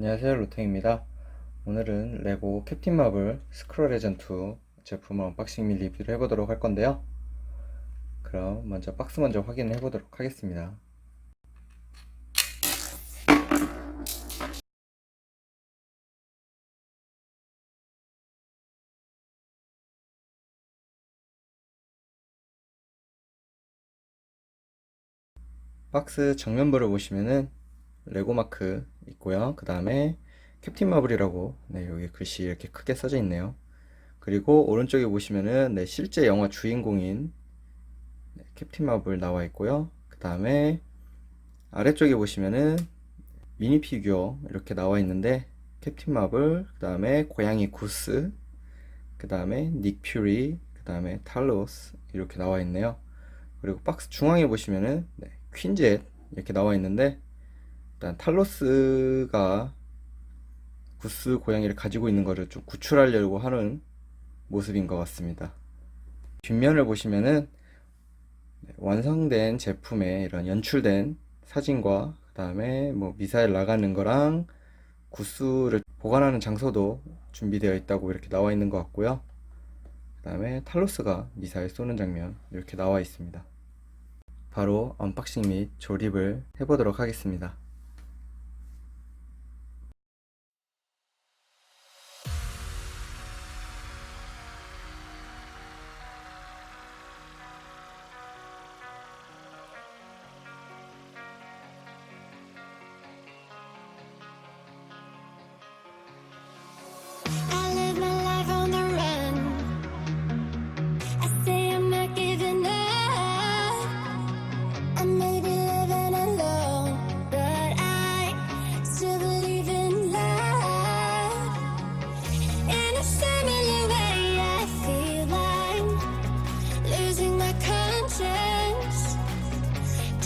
안녕하세요 로탱입니다. 오늘은 레고 캡틴 마블 스크롤 레전 2 제품 언박싱 및 리뷰를 해보도록 할 건데요. 그럼 먼저 박스 먼저 확인을 해보도록 하겠습니다. 박스 정면부를 보시면은 레고 마크 있고요. 그 다음에 캡틴 마블이라고 네, 여기 글씨 이렇게 크게 써져 있네요. 그리고 오른쪽에 보시면은 네, 실제 영화 주인공인 네, 캡틴 마블 나와 있고요. 그 다음에 아래쪽에 보시면은 미니 피규어 이렇게 나와 있는데 캡틴 마블, 그 다음에 고양이 구스, 그 다음에 닉 퓨리, 그 다음에 탈로스 이렇게 나와 있네요. 그리고 박스 중앙에 보시면은 네, 퀸젯 이렇게 나와 있는데 일단 탈로스가 구스 고양이를 가지고 있는 것을 좀 구출하려고 하는 모습인 것 같습니다. 뒷면을 보시면은 네, 완성된 제품의 이런 연출된 사진과 그 다음에 뭐 미사일 나가는 거랑 구스를 보관하는 장소도 준비되어 있다고 이렇게 나와 있는 것 같고요. 그 다음에 탈로스가 미사일 쏘는 장면 이렇게 나와 있습니다. 바로 언박싱 및 조립을 해보도록 하겠습니다.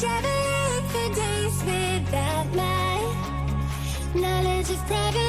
Traveling for days without my knowledge of provenance.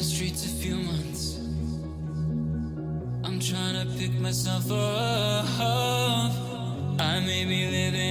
The streets a few months. I'm trying to pick myself up. I may be living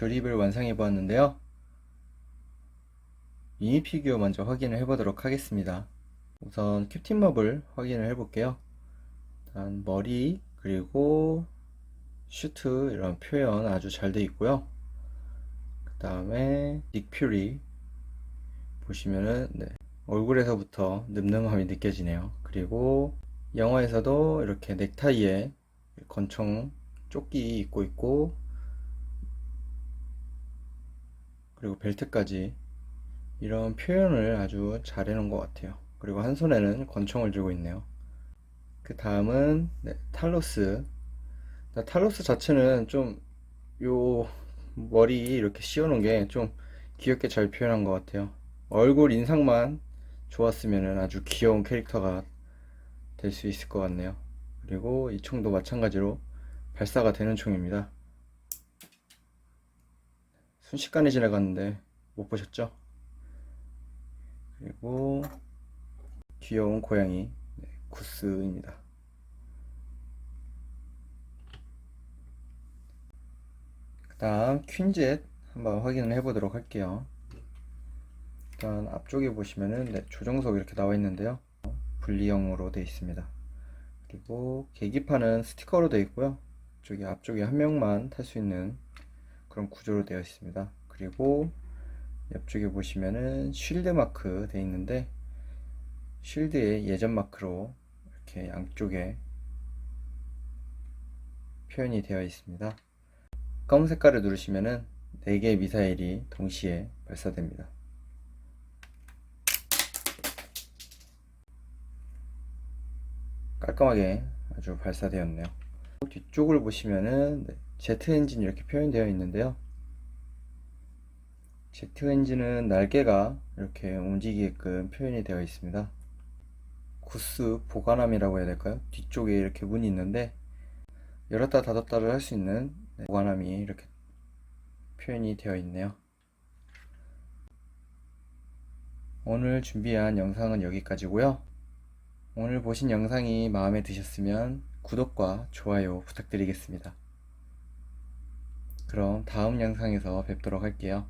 조립을 완성해 보았는데요. 미니 피규어 먼저 확인을 해 보도록 하겠습니다. 우선 캡틴 머블 확인을 해 볼게요. 일단 머리 그리고 슈트 이런 표현 아주 잘 돼 있고요. 그 다음에 닉 퓨리 보시면은 네, 얼굴에서부터 늠름함이 느껴지네요. 그리고 영화에서도 이렇게 넥타이에 권총 조끼 입고 있고 그리고 벨트까지 이런 표현을 아주 잘 해놓은 것 같아요. 그리고 한 손에는 권총을 쥐고 있네요. 그 다음은 네, 탈로스. 나 탈로스 자체는 좀 요 머리 이렇게 씌워놓은 게 좀 귀엽게 잘 표현한 것 같아요. 얼굴 인상만 좋았으면 아주 귀여운 캐릭터가 될 수 있을 것 같네요. 그리고 이 총도 마찬가지로 발사가 되는 총입니다. 순식간에 지나갔는데 못 보셨죠? 그리고 귀여운 고양이 네, 구스입니다. 그 다음 퀸젯 한번 확인을 해보도록 할게요. 일단 앞쪽에 보시면은 네, 조정석 이렇게 나와 있는데요. 분리형으로 되어 있습니다. 그리고 계기판은 스티커로 되어 있고요. 저기 앞쪽에 한 명만 탈 수 있는 그런 구조로 되어 있습니다. 그리고 옆쪽에 보시면은 쉴드 마크 되어 있는데 쉴드의 예전 마크로 이렇게 양쪽에 표현이 되어 있습니다. 검은 색깔을 누르시면은 4개의 미사일이 동시에 발사됩니다. 깔끔하게 아주 발사되었네요. 뒤쪽을 보시면은 네, 제트 엔진 이렇게 표현되어 있는데요. 제트 엔진은 날개가 이렇게 움직이게끔 표현이 되어 있습니다. 구스 보관함이라고 해야 될까요? 뒤쪽에 이렇게 문이 있는데 열었다 닫았다를 할 수 있는 네, 보관함이 이렇게 표현이 되어 있네요. 오늘 준비한 영상은 여기까지고요. 오늘 보신 영상이 마음에 드셨으면 구독과 좋아요 부탁드리겠습니다. 그럼 다음 영상에서 뵙도록 할게요.